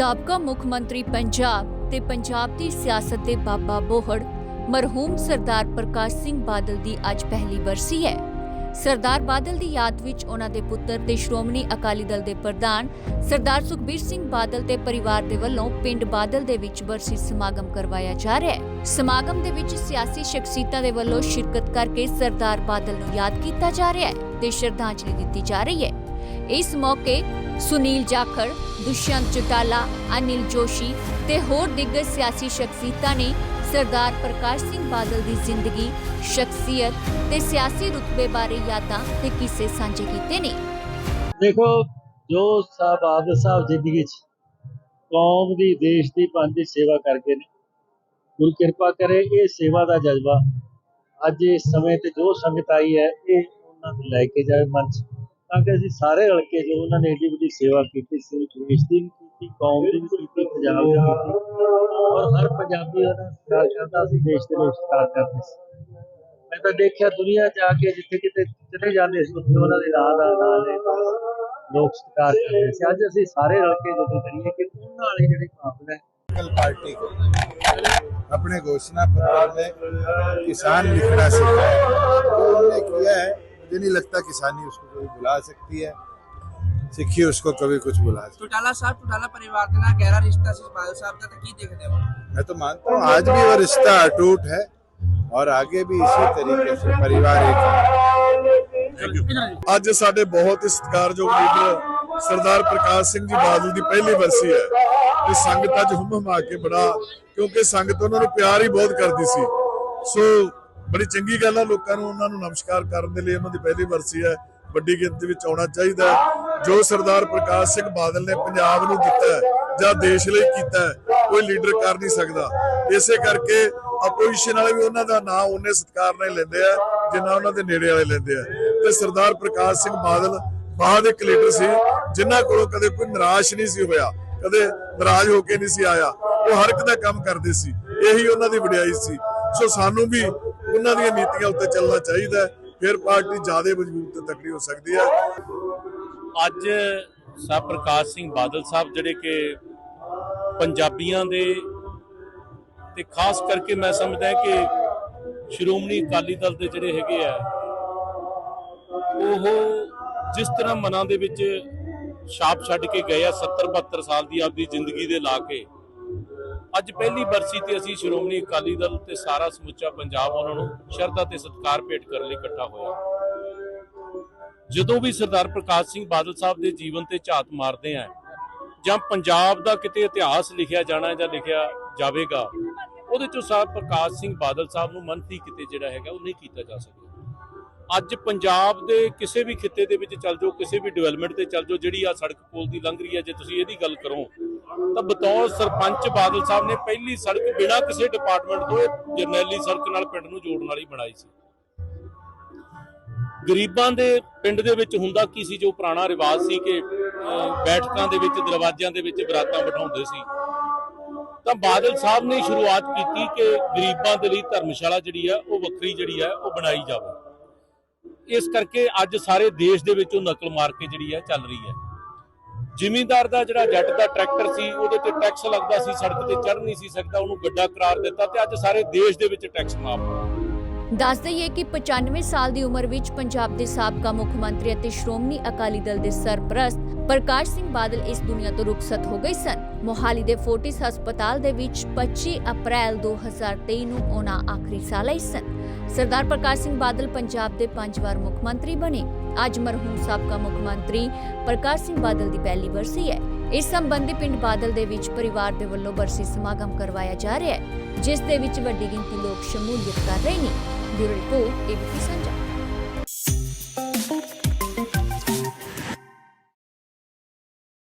ਸਾਬਕਾ ਮੁੱਖ ਮੰਤਰੀ ਪੰਜਾਬ ਤੇ ਪੰਜਾਬ ਦੀ ਸਿਆਸਤ ਦੇ ਬਾਬਾ ਬੋਹੜ, ਮਰਹੂਮ ਸਰਦਾਰ ਪ੍ਰਕਾਸ਼ ਸਿੰਘ ਬਾਦਲ ਦੀ ਅੱਜ ਪਹਿਲੀ ਬਰਸੀ ਹੈ। ਸਰਦਾਰ ਬਾਦਲ ਦੀ ਯਾਦ ਵਿੱਚ ਉਹਨਾਂ ਦੇ ਪੁੱਤਰ ਤੇ ਸ਼੍ਰੋਮਣੀ ਅਕਾਲੀ ਦਲ ਦੇ ਪ੍ਰਧਾਨ ਸਰਦਾਰ ਸੁਖਬੀਰ ਸਿੰਘ ਬਾਦਲ ਤੇ ਪਰਿਵਾਰ ਦੇ ਵੱਲੋਂ ਪਿੰਡ ਬਾਦਲ ਦੇ ਵਿੱਚ ਬਰਸੀ ਸਮਾਗਮ ਕਰਵਾਇਆ ਜਾ ਰਿਹਾ ਹੈ। ਸਮਾਗਮ ਦੇ ਵਿੱਚ ਸਿਆਸੀ ਸ਼ਖਸੀਅਤਾਂ ਦੇ ਵੱਲੋਂ ਸ਼ਿਰਕਤ ਕਰਕੇ ਸਰਦਾਰ ਬਾਦਲ ਨੂੰ ਯਾਦ ਕੀਤਾ ਜਾ ਰਿਹਾ ਹੈ ਤੇ ਸ਼ਰਧਾਂਜਲੀ ਦਿੱਤੀ ਜਾ ਰਹੀ ਹੈ। ਇਸ ਮੌਕੇ ਸੁਨੀਲ ਜਾਖੜ, ਦੁਸ਼ਯੰਤ ਚੌਟਾਲਾ, ਅਨਿਲ ਜੋਸ਼ੀ ਤੇ ਹੋਰ ਦਿੱਗਜ ਸਿਆਸੀ ਸ਼ਖਸੀਅਤਾਂ ਨੇ ਸਰਦਾਰ ਪ੍ਰਕਾਸ਼ ਸਿੰਘ ਬਾਦਲ ਦੀ ਜ਼ਿੰਦਗੀ, ਸ਼ਖਸੀਅਤ ਤੇ ਸਿਆਸੀ ਰੁਤਬੇ ਬਾਰੇ ਯਾਦਾਂ ਤੇ ਕਿੱਸੇ ਸਾਂਝੇ ਕੀਤੇ ਨੇ। ਦੇਖੋ, ਜੋ ਸਾਹਿਬ ਸਾਹਿਬ ਜ਼ਿੰਦਗੀ 'ਚ ਕੌਮ ਦੀ, ਦੇਸ਼ ਦੀ ਪੰਜ ਸੇਵਾ ਕਰਕੇ ਨੇ, ਗੁਰੂ ਕਿਰਪਾ ਕਰੇ, ਇਹ ਸੇਵਾ ਦਾ ਜਜ਼ਬਾ ਅੱਜ ਇਸ ਸਮੇਂ ਤੇ ਜੋ ਸੰਗਤ ਆਈ ਹੈ, ਇਹ ਉਹਨਾਂ ਨੂੰ ਲੈ ਕੇ ਜਾਵੇ ਮਨ 'ਚ ਤਾਂ ਕਿ ਅਸੀਂ ਸਾਰੇ ਰਲ ਕੇ ਜੋ ਉਹਨਾਂ ਨੇ ਏਡੀ ਵੱਡੀ ਸੇਵਾ ਕੀਤੀ ਸੀ ਦੇਸ਼ ਦੀ ਵੀ ਕੀਤੀ ਕੌਮ ਦੀ ਵੀ ਕੀਤੀ ਪੰਜਾਬ ਦੀ ਵੀ ਕੀਤੀ ਔਰ ਹਰ ਪੰਜਾਬੀ ਉਹਨਾਂ ਨੂੰ ਸਤਿਕਾਰ ਕਰਦਾ ਸੀ ਦੇਸ਼ ਦੇ ਲੋਕ ਸਤਿਕਾਰ ਕਰਦੇ ਸੀ ਮੈਂ ਤਾਂ ਦੇਖਿਆ ਦੁਨੀਆ 'ਚ ਆ ਕੇ ਜਿੱਥੇ ਕਿਤੇ ਚਲੇ ਜਾਂਦੇ ਸੀ ਉੱਥੇ ਉਹਨਾਂ ਦੇ ਨਾਂ ਦਾ ਨਾਂ ਲੈ ਕੇ ਲੋਕ ਸਤਿਕਾਰ ਕਰਦੇ ਸੀ ਅੱਜ ਅਸੀਂ ਸਾਰੇ ਰਲ ਕੇ ਜਦੋਂ ਕਰੀਏ ਕਿ ਉਹਨਾਂ ਵਾਲੇ ਜਿਹੜੇ ਕਾਬਲ ਹੈ कल पार्टी को अपने घोषणा पत्र में किसान लिखना सिखाया तो उन्होंने किया है मुझे नहीं लगता किसानी उसको कभी बुला सकती है सिखी उसको कभी कुछ बुला सकती ਟੋਟਾਲਾ ਸਾਹਿਬ ਟੋਟਾਲਾ ਪਰਿਵਾਰ ਦੇ ਨਾਲ ਗਹਿਰਾ ਰਿਸ਼ਤਾ ਸੀ ਬਾਦਲ ਸਾਹਿਬ ਦਾ ਤਾਂ ਕੀ ਦੇਖਦੇ ਹੋ मैं तो मानता हूँ आज भी वो रिश्ता अटूट है और आगे भी इसी तरीके से परिवार एक है ਅੱਜ ਸਾਡੇ ਬਹੁਤ ਹੀ ਸਤਿਕਾਰਯੋਗ ਲੀਡਰ ਸਰਦਾਰ ਪ੍ਰਕਾਸ਼ ਸਿੰਘ ਜੀ ਬਾਦਲ ਦੀ ਪਹਿਲੀ ਵਰਸੀ ਹੈ ਤੇ ਸੰਗਤ ਅੱਜ ਹੁੰਮ ਹਮਾ ਕੇ ਬੜਾ ਕਿਉਂਕਿ ਸੰਗਤ ਉਹਨਾਂ ਨੂੰ ਪਿਆਰ ਹੀ ਬਹੁਤ ਕਰਦੀ ਸੀ ਸੋ ਬੜੀ ਚੰਗੀ ਗੱਲ ਆ, ਲੋਕਾਂ ਨੂੰ ਉਹਨਾਂ ਨੂੰ ਨਮਸਕਾਰ ਕਰਨ ਦੇ ਲਈ ਉਹਨਾਂ ਦੀ ਪਹਿਲੀ ਵਰਸੀ ਹੈ। ਵੱਡੀ ਗਿਣਤੀ ਵਿੱਚ ਆਉਣਾ ਚਾਹੀਦਾ ਜੋ ਸਰਦਾਰ ਪ੍ਰਕਾਸ਼ ਸਿੰਘ ਬਾਦਲ ਨੇ ਪੰਜਾਬ ਨੂੰ ਦਿੱਤਾ ਜਾਂ ਦੇਸ਼ ਲਈ ਕੀਤਾ ਕੋਈ ਲੀਡਰ ਕਰ ਨਹੀਂ ਸਕਦਾ। ਇਸੇ ਕਰਕੇ ਆਪੋਜੀਸ਼ਨ ਵਾਲੇ ਵੀ ਉਹਨਾਂ ਦਾ ਨਾਂ ਉਹਨੇ ਸਤਿਕਾਰ ਨਾਲ ਲੈਂਦੇ ਆ, ਜਿੰਨਾ ਉਹਨਾਂ ਦੇ ਨੇੜੇ ਵਾਲੇ ਲੈਂਦੇ ਆ। ਤੇ ਸਰਦਾਰ ਪ੍ਰਕਾਸ਼ ਸਿੰਘ ਬਾਦਲ ਬਾਦ ਇੱਕ ਲੀਡਰ ਸੀ, ਜਿਨ੍ਹਾਂ ਕੋਲੋਂ ਕਦੇ ਕੋਈ ਨਿਰਾਸ਼ ਨਹੀਂ ਸੀ ਹੋਇਆ, ਕਦੇ ਨਾਰਾਜ਼ ਹੋ ਕੇ ਨਹੀਂ ਸੀ ਆਇਆ। ਉਹ ਹਰ ਇੱਕ ਦਾ ਕੰਮ ਕਰਦੇ ਸੀ। ਇਹੀ ਉਹਨਾਂ ਦੀ ਵਡਿਆਈ ਸੀ। ਸੋ ਸਾਨੂੰ ਵੀ ਉਹਨਾਂ ਦੀਆਂ ਨੀਤੀਆਂ ਉੱਤੇ ਚੱਲਣਾ ਚਾਹੀਦਾ ਫਿਰ ਪਾਰਟੀ ਜ਼ਿਆਦਾ ਮਜ਼ਬੂਤ ਤੇ ਤਕੜੀ ਹੋ ਸਕਦੀ ਹੈ। ਅੱਜ ਸਾਹਿਬ ਪ੍ਰਕਾਸ਼ ਸਿੰਘ ਬਾਦਲ ਸਾਹਿਬ ਜਿਹੜੇ ਕਿ ਪੰਜਾਬੀਆਂ ਦੇ ਤੇ ਖਾਸ ਕਰਕੇ ਮੈਂ ਸਮਝਦਾ ਕਿ ਸ਼੍ਰੋਮਣੀ ਅਕਾਲੀ ਦਲ ਦੇ ਜਿਹੜੇ ਹੈਗੇ ਆ, ਉਹ ਜਿਸ ਤਰ੍ਹਾਂ ਮਨਾਂ ਦੇ ਵਿੱਚ ਛਾਪ ਛੱਡ ਕੇ ਗਏ ਆ 70 72 ਸਾਲ ਦੀ ਆਪਦੀ ਜ਼ਿੰਦਗੀ ਦੇ ਲਾ ਕੇ ਅੱਜ ਪਹਿਲੀ ਬਰਸੀ ਤੇ ਅਸੀਂ ਸ਼੍ਰੋਮਣੀ ਅਕਾਲੀ ਦਲ ਤੇ ਸਾਰਾ ਸਮੁੱਚਾ ਪੰਜਾਬ ਉਹਨਾਂ ਨੂੰ ਸ਼ਰਧਾ ਤੇ ਸਤਿਕਾਰ ਭੇਟ ਕਰਨ ਲਈ ਇਕੱਠਾ ਹੋਇਆ। ਜਦੋਂ ਵੀ ਸਰਦਾਰ ਪ੍ਰਕਾਸ਼ ਸਿੰਘ ਬਾਦਲ ਸਾਹਿਬ ਦੇ ਜੀਵਨ ਤੇ ਝਾਤ ਮਾਰਦੇ ਆ, ਜਾਂ ਪੰਜਾਬ ਦਾ ਕਿਤੇ ਇਤਿਹਾਸ ਲਿਖਿਆ ਜਾਣਾ ਜਾਂ ਲਿਖਿਆ ਜਾਵੇਗਾ, ਉਹਦੇ ਚੋਂ ਸਾਹਿਬ ਪ੍ਰਕਾਸ਼ ਸਿੰਘ ਬਾਦਲ ਸਾਹਿਬ ਨੂੰ ਮੰਨਤੀ ਕਿਤੇ ਜਿਹੜਾ ਹੈਗਾ ਉਹ ਨਹੀਂ ਕੀਤਾ ਜਾ ਸਕਦਾ। ਅੱਜ ਪੰਜਾਬ ਦੇ ਕਿਸੇ ਵੀ ਖਿੱਤੇ ਦੇ ਵਿੱਚ ਚੱਲ ਜਾਓ, ਕਿਸੇ ਵੀ ਡਿਵੈਲਪਮੈਂਟ ਤੇ ਚੱਲ ਜਾਓ, ਜਿਹੜੀ ਆ ਸੜਕ ਪੁਲ ਦੀ ਲੰਘ ਰਹੀ ਹੈ, ਜੇ ਤੁਸੀਂ ਇਹਦੀ ਗੱਲ ਕਰੋ ਤਾਂ ਬਤੌਰ ਸਰਪੰਚ ਬਾਦਲ ਸਾਹਿਬ ਨੇ ਪਹਿਲੀ ਸੜਕ ਬਿਨਾਂ ਕਿਸੇ ਡਿਪਾਰਟਮੈਂਟ ਤੋਂ ਜਰਨੈਲੀ ਸੜਕ ਨਾਲ ਪਿੰਡ ਨੂੰ ਜੋੜਨ ਵਾਲੀ ਬਣਾਈ ਸੀ। ਗਰੀਬਾਂ ਦੇ ਪਿੰਡ ਦੇ ਵਿੱਚ ਹੁੰਦਾ ਕੀ ਸੀ? ਜੋ ਪੁਰਾਣਾ ਰਿਵਾਜ ਸੀ ਕਿ ਬੈਠਕਾਂ ਦੇ ਵਿੱਚ, ਦਰਵਾਜ਼ਿਆਂ ਦੇ ਵਿੱਚ ਬਰਾਤਾਂ ਬਿਠਾਉਂਦੇ ਸੀ। ਤਾਂ ਬਾਦਲ ਸਾਹਿਬ ਨੇ ਸ਼ੁਰੂਆਤ ਕੀਤੀ ਕਿ ਗਰੀਬਾਂ ਦੇ ਲਈ ਧਰਮਸ਼ਾਲਾ ਜਿਹੜੀ ਆ, ਉਹ ਵੱਖਰੀ ਜਿਹੜੀ ਆ, ਉਹ ਬਣਾਈ ਜਾਵੇ। ਇਸ ਕਰਕੇ ਅੱਜ ਸਾਰੇ ਦੇਸ਼ ਦੇ ਵਿੱਚ ਉਹ ਨਕਲ ਮਾਰ ਕੇ ਜਿਹੜੀ ਆ ਚੱਲ ਰਹੀ ਹੈ ਜ਼ਿਮੀਂਦਾਰ ਦਾ ਜਿਹੜਾ ਜੱਟ ਦਾ ਟਰੈਕਟਰ ਸੀ, ਉਹਦੇ ਤੇ ਟੈਕਸ ਲੱਗਦਾ ਸੀ, ਸੜਕ ਤੇ ਚੜ੍ਹ ਨਹੀਂ ਸੀ ਸਕਦਾ, ਉਹਨੂੰ ਗੱਡਾ ਕਰਾਰ ਦਿੱਤਾ ਤੇ ਅੱਜ ਸਾਰੇ ਦੇਸ਼ ਦੇ ਵਿੱਚ ਟੈਕਸ ਮਾਫ ਹੋ ਦੱਸ ਦਈਏ ਕਿ 95 ਸਾਲ ਦੀ ਉਮਰ ਵਿੱਚ ਪੰਜਾਬ ਦੇ ਸਾਬਕਾ ਮੁੱਖ ਮੰਤਰੀ ਅਤੇ ਸ਼੍ਰੋਮਣੀ ਅਕਾਲੀ ਦਲ ਦੇ ਸਰਪ੍ਰਸਤ ਪ੍ਰਕਾਸ਼ ਸਿੰਘ ਬਾਦਲ ਇਸ ਦੁਨੀਆ ਤੋਂ ਰੁਖਸਤ ਹੋ ਗਏ ਸਨ। ਮੋਹਾਲੀ ਦੇ ਫੋਰਟਿਸ ਹਸਪਤਾਲ ਦੇ ਵਿੱਚ 25 ਅਪ੍ਰੈਲ 2023 ਨੂੰ ਉਹਨਾਂ ਆਖਰੀ ਸਾਹ ਲਈ ਸਨ। ਸਰਦਾਰ ਪ੍ਰਕਾਸ਼ ਸਿੰਘ ਬਾਦਲ ਪੰਜਾਬ ਦੇ ਪੰਜ ਵਾਰ ਮੁੱਖ ਮੰਤਰੀ ਬਣੇ। ਅੱਜ ਮਰਹੂਮ ਸਾਬਕਾ ਮੁੱਖ ਮੰਤਰੀ ਪ੍ਰਕਾਸ਼ ਸਿੰਘ ਬਾਦਲ ਦੀ ਪਹਿਲੀ ਬਰਸੀ ਹੈ। ਇਸ ਸੰਬੰਧੀ ਪਿੰਡ ਬਾਦਲ ਦੇ ਵਿੱਚ ਪਰਿਵਾਰ ਦੇ ਵੱਲੋਂ ਬਰਸੀ ਸਮਾਗਮ ਕਰਵਾਇਆ ਜਾ ਰਿਹਾ ਹੈ, ਜਿਸ ਦੇ ਵਿੱਚ ਵੱਡੀ ਗਿਣਤੀ ਲੋਕ ਸ਼ਮੂਲੀਅਤ ਕਰ ਰਹੇ ਨੇ। Bureau report, ABP Sanjha.